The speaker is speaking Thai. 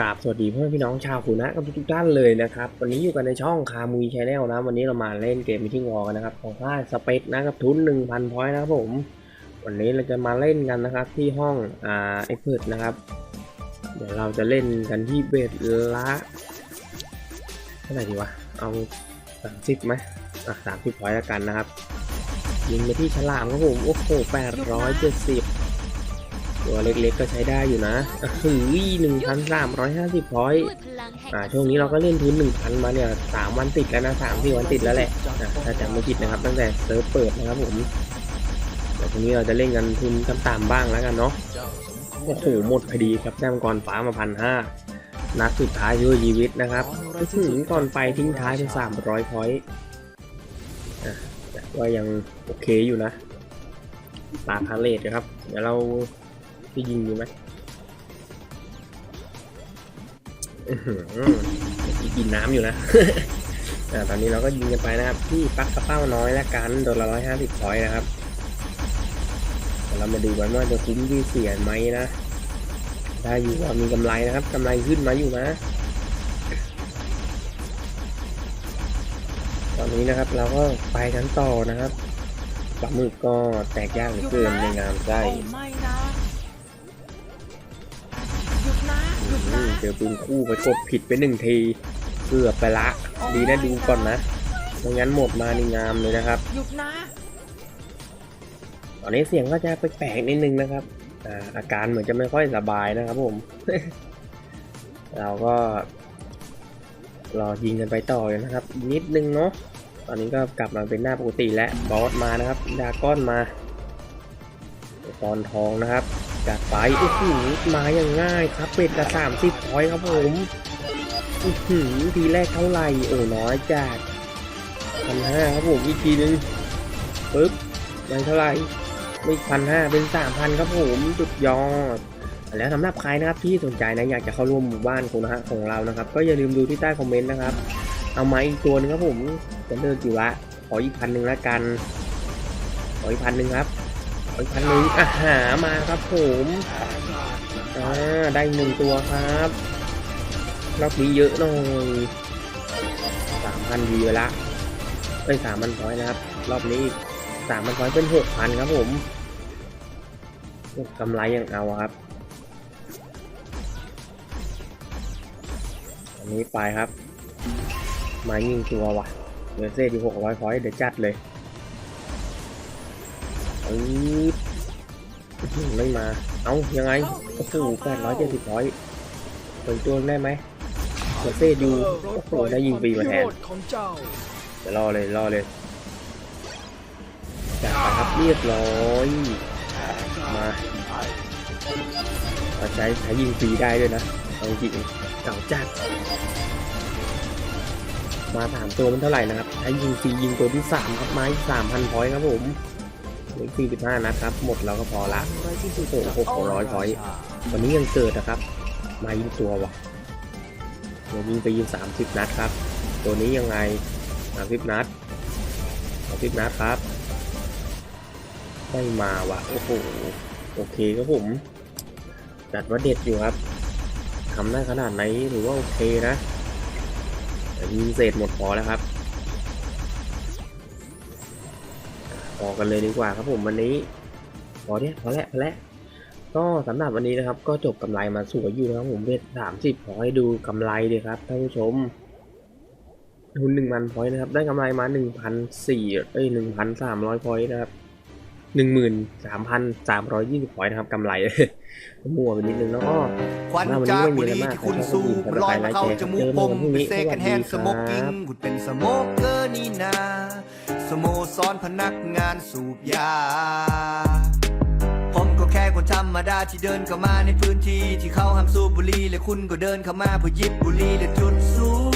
กราบสวัสดีเพื่อนพี่น้องชาวคูนะกับทุกท่านเลยนะครับวันนี้อยู่กันในช่องคามุยชาแนลนะวันนี้เรามาเล่นเกมมิทิงวอกันนะครับของค่ายสเปซนะครับทุน1,000พอยต์นะครับผม วันนี้เราจะมาเล่นกันนะครับที่ห้องอ่าเอ็กเพิร์ดนะครับ เดี๋ยวเราจะเล่นกันที่เบสละเท่าไหร่ดีวะเอา30ไหมอะ30พอยต์แล้วกันนะครับยิงไปที่ฉลามครับผมโอ้โห870 ตัวเล็กๆก็ใช้ได้อยู่นะหือหนึ่งพันสามร้อยห้าสิบพอยต์อ่าช่วงนี้เราก็เล่นทุนหนึ่งพันมาเนี่ยสามวันติดแล้วนะสามสี่วันติดแล้วแหละอะถ้าจำไม่ผิดนะครับ ตั้งแต่เซิร์ฟเปิดนะครับผมแต่ทีนี้เราจะเล่นกันทุนต่ำๆบ้างแล้วกันเนาะโอ้โหหมดพอดีครับได้มังกรฟ้ามาพันห้านัดสุดท้ายช่วยชีวิตนะครับถึงก่อนไปทิ้งท้ายเป็นสามร้อยพอยต์อะแต่ว่ายังโอเคอยู่นะตาพาเลทนะครับ เดี๋ยวเรา จะยิงดีไหมอือกินน้ำอยู่นะอ่าตอนนี้เราก็ยิงกันไปนะครับที่ปักกระเป้าน้อยและกันโดนละร้อยห้าสิบพอยนะครับเรามาดูกันว่าจะคุ้มที่เสียไหมนะ ได้อยู่ว่ามีกำไรนะครับกำไรขึ้นมาอยู่นะ ตอนนี้นะครับเราก็ไปกันต่อนะครับปลาหมึกก็แตกยากเหลือเกินในงามไส้ เจอปืนคู่ไปกดผิดไปหนึ่งทีเกือบไปละ ดีนะดูก่อนนะไม่งั้นหมดมาในงามเลยนะครับ หยุดนะตอนนี้เสียงก็จะแปลกๆนิดนึงนะครับอาอาการเหมือนจะไม่ค่อยสบายนะครับผม เราก็ รอยิงกันไปต่อเลยนะครับ นิดนึงเนาะตอนนี้ก็กลับมาเป็นหน้าปกติแล้วบอสมานะครับดาก้อนมา ตอนทองนะครับจัดไปโอ้โหมาอย่างง่ายครับเป็ดละสามสิบพอยครับผมอือหือทีแรกเท่าไหร่โอ้น้อยจัดพันห้าครับผมอีกทีนึงปึ๊บได้เท่าไหร่ไม่พันห้าเป็นสามพันครับผมสุดยอดแล้วสำหรับใครนะครับที่สนใจนะอยากจะเข้าร่วมหมู่บ้านของนะฮะของเรานะครับ ก็อย่าลืมดูที่ใต้คอมเมนต์นะครับ เอาไม้อีกตัวหนึงครับผมจะเลิกอยู่ละขออีกพันหนึ่งละกันขออีกพันหนึ่งครับ ขออีกพันหนึ่งอะหามาครับผมอ่าได้หนึ่งตัวครับรอบนี้เยอะหน่อยสามพันวีไปละเอ้ยสามพันพอยนะครับ รอบนี้สามพันพอยเป็นหกพันครับผมกำไรยังเอาครับ อันนี้ไปครับ มายิงตัวว่ะเดี๋ยวเซตอยู่หกร้อยพอยเดี๋ยวจัดเลย อือไม่มา เอายังไง โอ้โหแปดร้อยเจ็ดสิบพอยต์เปิดตัวได้ไหมเดี๋ยวเซตอยู่โอ้โหได้ยิงฟรีมาแทนเจ้าเดี๋ยวรอเลยรอเลยจัดไปครับเรียบร้อยมาเอาใช้ใช้ยิงฟรีได้ด้วยนะเอาจริงเก่าจัดมาสามตัวมันเท่าไหร่นะครับใช้ยิงฟรียิงตัวที่สามครับไม้สามพันพอยครับผม เหลือสี่สิบห้านัดครับ หมดเราก็พอละไรที่สุดโอ้โหหกร้อยพอยต์วันนี้ยังเกิดนะครับ มายิงตัววะเดี๋ยวยิงไปยิงสามสิบนัดครับ ตัวนี้ยังไงสามสิบนัดสามสิบนัดครับไม่มาว่ะโอ้โหโอเคครับผมจัดว่าเด็ดอยู่ครับทำได้ขนาดไหนหรือว่าโอเคนะแต่ยิงเศษหมดพอแล้วครับ พอกันเลยดีกว่าครับผมวันนี้พอเนี่ยพอแล้วพอแล้วก็สำหรับวันนี้นะครับก็จบกำไรมาสวยอยู่นะครับผมเวทสามสิบขอให้ดูกำไรเลยครับท่านผู้ชมทุนหนึ่งพันพอยนะครับได้กำไรมาหนึ่งพันสี่เอ้ยหนึ่งพันสามร้อยพอยนะครับ หนึ่งหมื่นสามพันสามร้อยยี่สิบพอยต์นะครับกำไรมั่วไปนิดนึงแล้วก็ควันจากบุหรี่ที่คุณสูบมันลอยมาเข้าจมูกผมเป็นเซกันแฮนสโมกกิ้งคุณเป็นสโมกเกอร์นี่นาสโมสรพนักงานสูบยาผมก็แค่คนธรรมดาที่เดินเข้ามาในพื้นที่ที่เขาห้ามสูบบุหรี่และคุณก็เดินเข้ามาเพื่อหยิบบุหรี่และจุดสูบ